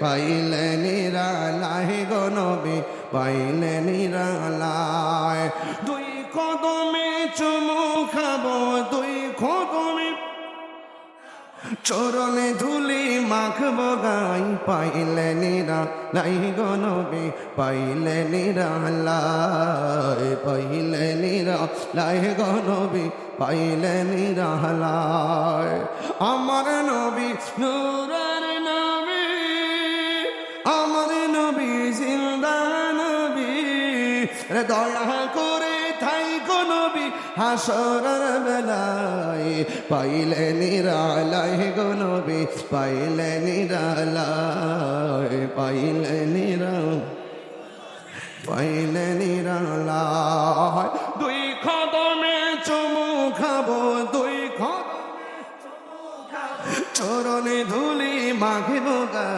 পাইলে গনবি পাইলে দুই কদমে চুমু খাব, দুই কদমে চরণে ধুলি মাখব গাই, পাইলে নিরা লাই গনবি পাইলে নিরা লাই পাইলে নিরা লাই গনবি পাইলে নিরা লাই আমার নবী নূরের দয়া করে থাই নবী, হাসরের বেলায় পাইলে নিরালায় গো নবী, পাইলে নিরালায়, পাইলে নিরা, পাইলে নিরালায়। দুই কদমে চুমু খাব, দুই কদমে চরণে ধুলি মাখিব গায়।